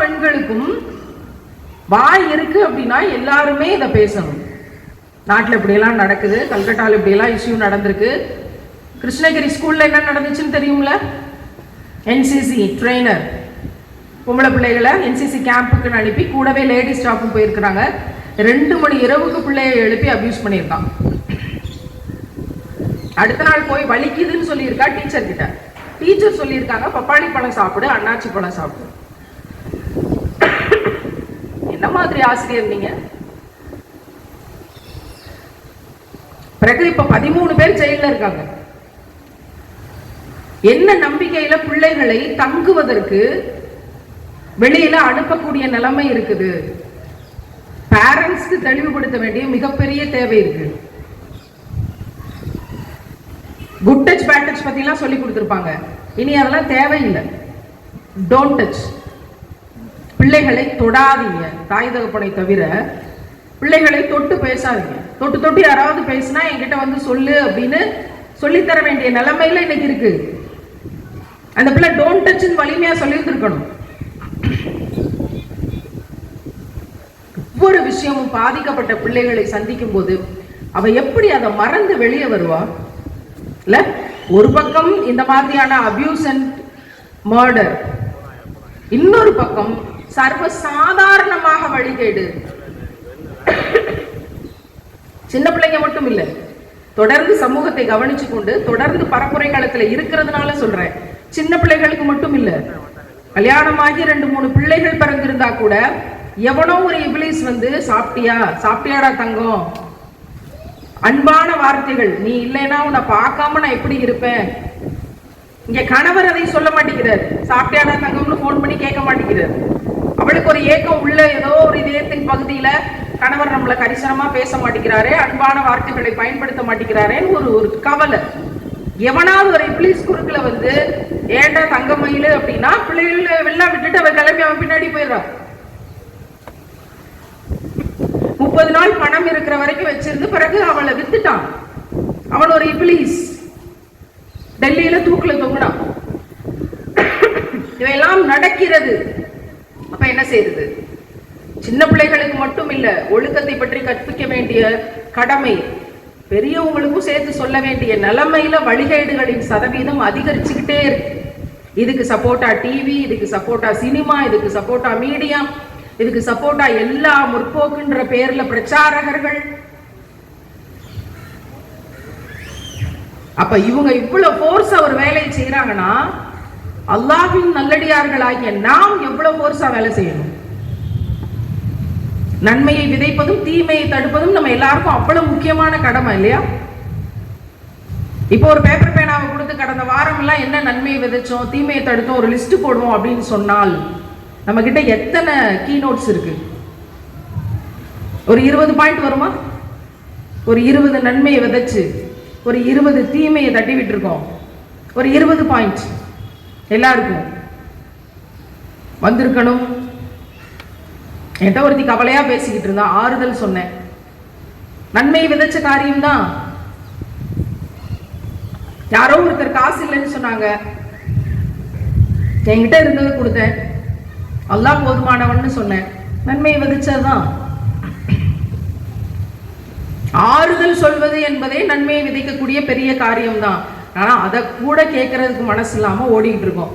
பெண்களுக்கும் வாய் இருக்கு அப்படின்னா எல்லாருமே இதை பேசணும். நாட்டில் இப்படியெல்லாம் நடக்குது கல்கட்டாவில் இப்படியெல்லாம் இஷ்யூ நடந்திருக்கு. கிருஷ்ணகிரி ஸ்கூல்ல என்ன நடந்துச்சுன்னு தெரியும்ல? என்சிசி ட்ரெயினர் பொம்பளை பிள்ளைகளை என்சிசி கேம்புக்கு அனுப்பி கூடவே லேடி ஸ்டாஃபும் போயிருக்கிறாங்க. ரெண்டு மணி இரவுக்கு பிள்ளைய எழுப்பி அப்யூஸ் பண்ணியிருக்கான். அடுத்த நாள் போய் வலிக்குதுன்னு சொல்லியிருக்கா டீச்சர் கிட்ட. டீச்சர் சொல்லியிருக்காங்க பப்பாளி பழம் சாப்பிடு அண்ணாச்சி பழம் சாப்பிடு. என்ன மாதிரி ஆசிரியர் நீங்க? பிறகு இப்ப பதிமூணு பேர் ஜெயில இருக்காங்க. என்ன நம்பிக்கையில பிள்ளைகளை தங்குவதற்கு வெளியில அனுப்பக்கூடிய நிலைமை இருக்குது. பேரண்ட்ஸ்க்கு தெளிவுபடுத்த வேண்டிய மிகப்பெரிய தேவை இருக்கு. குட் டச் பேட் டச் பத்திலாம் சொல்லி கொடுத்துருப்பாங்க. இனி அதெல்லாம் தேவையில்லை. டோன்ட் டச் பிள்ளைகளை தொடாதீங்க. தாய் தகப்பனை தவிர பிள்ளைகளை தொட்டு பேசாதீங்க. தொட்டு தொட்டு யாராவது பேசினா என்கிட்ட வந்து சொல்லு அப்படின்னு சொல்லித்தர வேண்டிய நிலைமையில இன்னைக்கு இருக்கு. அந்த பிள்ளை டோன்ட் டச்னு வலிமையா சொல்லியிருந்திருக்கணும். ஒவ்வொரு விஷயமும் பாதிக்கப்பட்ட பிள்ளைகளை சந்திக்கும் போது அவ எப்படி அதை மறந்து வெளியே வருவா? இல்ல ஒரு பக்கம் இந்த மாதிரியான அபியூஸ் அண்ட் மர்டர் இன்னொரு பக்கம் சர்வ சாதாரணமாக வழிகேடு. சின்ன பிள்ளைங்க மட்டும் இல்ல தொடர்ந்து சமூகத்தை கவனிச்சு கொண்டு தொடர்ந்து பரப்புரை காலத்துல இருக்கிறதுனால சொல்றேன். சின்ன பிள்ளைகளுக்கு மட்டும் இல்ல கல்யாணமாகி ரெண்டு மூணு பிள்ளைகள் பிறந்திருந்தா கூட எவனோ ஒரு இபிலிஸ் வந்து சாப்பிட்டியா? சாப்பிட்டியாடா தங்கம்? அன்பான வார்த்தைகள் நீ இல்லைன்னா உன்னை பார்க்காம நான் எப்படி இருப்பேன்? இங்க கணவர் அதை சொல்ல மாட்டேங்கிறார். சாப்பிட்டியாடா தங்கம்னு போன் பண்ணி கேட்க மாட்டேங்கிறார். அவளுக்கு ஒரு ஏக்கம் உள்ள ஏதோ ஒரு இதயத்தின் பகுதியில கணவர் நம்மளை கரிசனமா பேச மாட்டேங்கிறாரு அன்பான வார்த்தைகளை பயன்படுத்த மாட்டேங்கிறாரேன்னு ஒரு ஒரு கவலை. எவனாவது ஒரு இப்ளீஸ் குறுக்கில் வந்து ஏண்டா தங்கமயிலு அப்படின்னா பிள்ளைகள் வெள்ளம் விட்டுட்டு அவன் கிளம்பி அவன் பின்னாடி போயிடுறான். முப்பது நாள் பணம் இருக்கிற வரைக்கும் வச்சிருந்து பிறகு அவளை வித்துட்டான். அவன் ஒரு இப்ளீஸ். டெல்லியில தூக்குல தொங்குனான். இவையெல்லாம் நடக்கிறது. அப்ப என்ன செய்யுது சின்ன பிள்ளைகளுக்கு மட்டும் இல்ல ஒழுக்கத்தை பற்றி கற்பிக்க வேண்டிய கடமை பெரியவங்களுக்கும் சேர்த்து சொல்ல வேண்டிய நிலைமையில வழிகேடுகளின் சதவீதம் அதிகரிச்சுக்கிட்டே இருக்கு. இதுக்கு சப்போர்ட்டா டிவி இதுக்கு சப்போர்ட்டா சினிமா இதுக்கு சப்போர்ட்டா மீடியா இதுக்கு சப்போர்ட்டா எல்லா முற்போக்குன்ற பேர்ல பிரச்சாரகர்கள். அப்ப இவங்க இவ்வளவு ஃபோர்ஸா ஒரு வேலையை செய்யறாங்கன்னா அல்லாஹின் நல்லடியார்களாகிய நாம் எவ்வளவு போர்ஸா வேலை செய்யணும்? நன்மையை விதைப்பதும் தீமையை தடுப்பதும் நம்ம எல்லாருக்கும் அவ்வளவு முக்கியமான கடமை இல்லையா? இப்போ ஒரு பேப்பர் பேனாவை கொடுத்து கடந்த வாரம் எல்லாம் என்ன நன்மையை விதைச்சோம் தீமையை தடுத்தோம் ஒரு லிஸ்ட் போடுவோம் அப்படின்னு சொன்னால் நம்ம கிட்ட எத்தனை கீ நோட்ஸ் இருக்கு? ஒரு இருபது பாயிண்ட் வருமா? ஒரு இருபது நன்மையை விதைச்சு ஒரு இருபது தீமையை தட்டி விட்டுருக்கோம் ஒரு இருபது பாயிண்ட் எல்லாருக்கும் வந்திருக்கணும். என்கிட்ட ஒருத்தி கவலையா பேசிக்கிட்டு இருந்தா ஆறுதல் சொன்னேன். நன்மை விதைச்ச காரியம்தான் யாரோ ஒருத்தர் காசு இல்லைன்னு சொன்னாங்க. என்கிட்ட இருந்ததை கொடுத்தேன். எல்லாம் போதுமானவன்னு சொன்னேன். நன்மையை விதைச்சதுதான் ஆறுதல் சொல்வது என்பதே நன்மையை விதைக்கக்கூடிய பெரிய காரியம்தான் ஆனால் அதை கூட கேட்கறதுக்கு மனசு இல்லாமல் ஓடிக்கிட்டு இருக்கோம்.